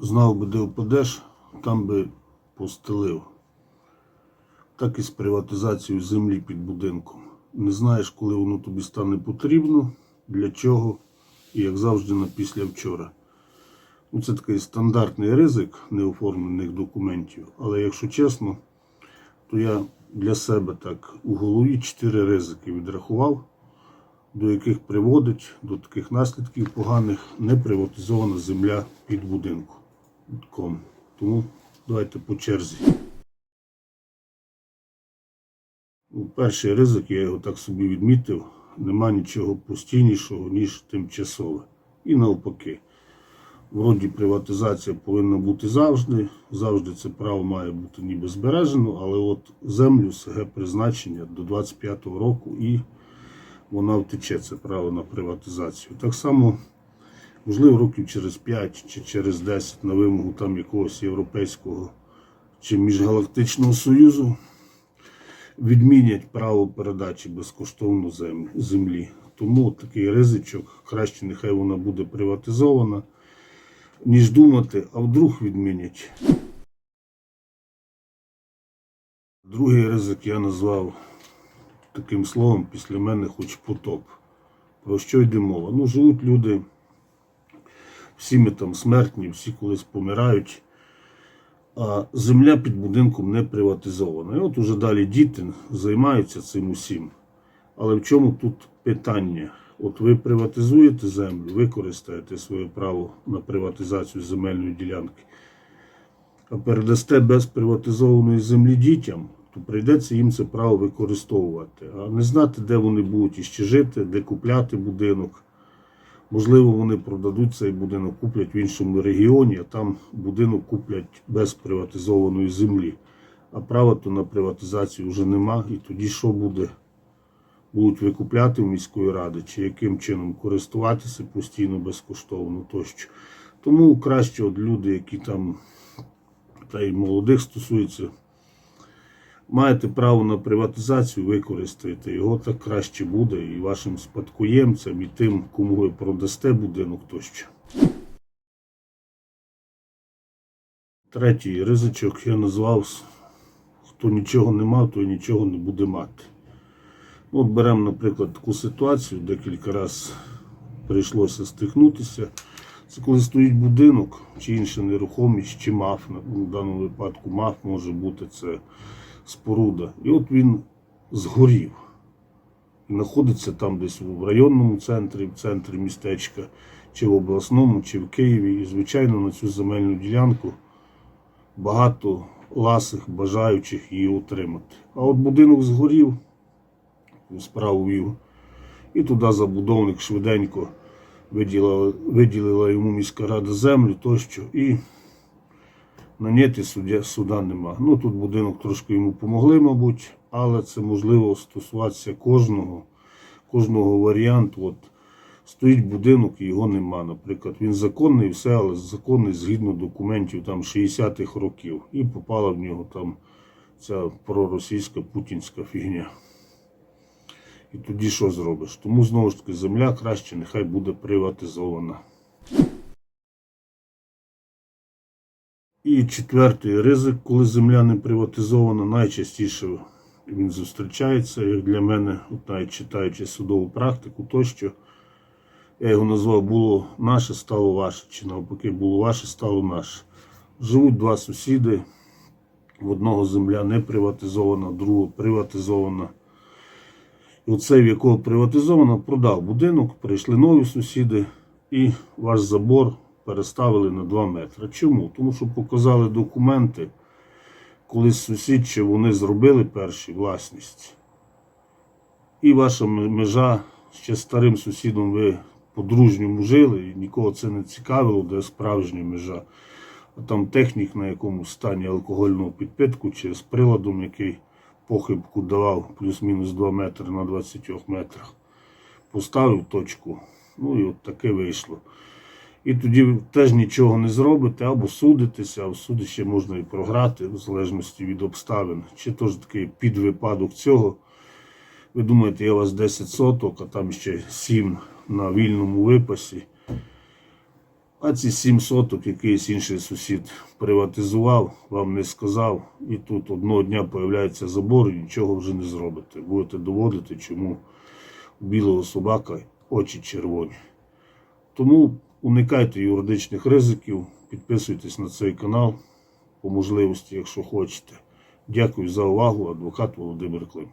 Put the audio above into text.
Знав би, де впадеш, там би постелив. Так і з приватизацією землі під будинком. Не знаєш, коли воно тобі стане потрібно, для чого, і як завжди на після вчора. Ну, це такий стандартний ризик неоформлених документів. Але якщо чесно, то я для себе так у голові чотири ризики відрахував, до яких приводить до таких наслідків поганих неприватизована земля під будинком. Тому давайте по черзі. Ну, Перший ризик, я його так собі відмітив, нема нічого постійнішого, ніж тимчасове. І навпаки. Вроді приватизація повинна бути завжди. Завжди це право має бути ніби збережено, але от землю СГ призначення до 25-го року і вона втече це право на приватизацію. Так само, можливо, років через 5 чи через 10 на вимогу там якогось європейського чи міжгалактичного союзу відмінять право передачі безкоштовно землі. Тому такий ризичок, краще нехай вона буде приватизована, ніж думати, а вдруг відмінять. Другий ризик я назвав таким словом після мене хоч потоп. Про що йде мова? Ну, живуть люди, всі ми там смертні, всі колись помирають, а земля під будинком не приватизована. І от уже далі діти займаються цим усім. Але в чому тут питання? От ви приватизуєте землю, використаєте своє право на приватизацію земельної ділянки, а передасте без приватизованої землі дітям, то прийдеться їм це право використовувати. А не знати, де вони будуть іще жити, де купляти будинок. Можливо, вони продадуть цей будинок, куплять в іншому регіоні, а там будинок куплять без приватизованої землі. А права то на приватизацію вже нема. І тоді що буде? Будуть викупляти в міської ради, чи яким чином користуватися постійно безкоштовно тощо. Тому краще от люди, які там та й молодих стосуються, маєте право на приватизацію, використайте його, так краще буде і вашим спадкоємцям, і тим, кому ви продасте будинок тощо. Третій ризичок я назвав, хто нічого не мав, той нічого не буде мати. Ну, От беремо, наприклад, таку ситуацію, декілька разів прийшлося стикнутися. Це коли стоїть будинок, чи інша нерухомість, чи маф, в даному випадку маф може бути це споруда. І от він згорів. І знаходиться там десь в районному центрі, в центрі містечка, чи в обласному, чи в Києві. І, звичайно, на цю земельну ділянку багато ласих, бажаючих її отримати. А от будинок згорів, справу вів, і туди забудовник швиденько виділила, виділила йому міська рада землю тощо. І наняти суддя, суда нема. Ну тут будинок трошки йому помогли, мабуть, але це можливо стосуватися кожного, кожного варіанту. От стоїть будинок і його нема. Наприклад, він законний, все, але законний згідно документів там 60-х років. І попала в нього там ця проросійська путінська фігня. І тоді що зробиш? Тому знову ж таки земля краще нехай буде приватизована. І четвертий ризик, коли земля не приватизована, найчастіше він зустрічається, як для мене, от навіть читаючи судову практику, тощо я його назвав було наше, стало ваше, чи навпаки було ваше, стало наше. Живуть два сусіди, в одного земля не приватизована, другого приватизована. І оцей, в якого приватизовано, продав будинок, прийшли нові сусіди, і ваш забор переставили на 2 метри. Чому? Тому що показали документи, коли сусід чи вони зробили перші власність. І ваша межа ще старим сусідом ви по-дружньому жили, і нікого це не цікавило, де справжня межа. А там технік на якомусь стані алкогольного підпитку чи з приладом, який похибку давав плюс-мінус 2 метри на 20 метрах. Поставив точку, ну і от таке вийшло. І тоді теж нічого не зробите, або судитеся, а в суді ще можна і програти, в залежності від обставин. Чи теж такий підвипадок цього. Ви думаєте, я у вас 10 соток, а там ще 7 на вільному випасі. А ці сім соток якийсь інший сусід приватизував, вам не сказав, і тут одного дня появляється забор і нічого вже не зробите. Будете доводити, чому у білого собака очі червоні. Тому уникайте юридичних ризиків, підписуйтесь на цей канал по можливості, якщо хочете. Дякую за увагу, адвокат Володимир Клим.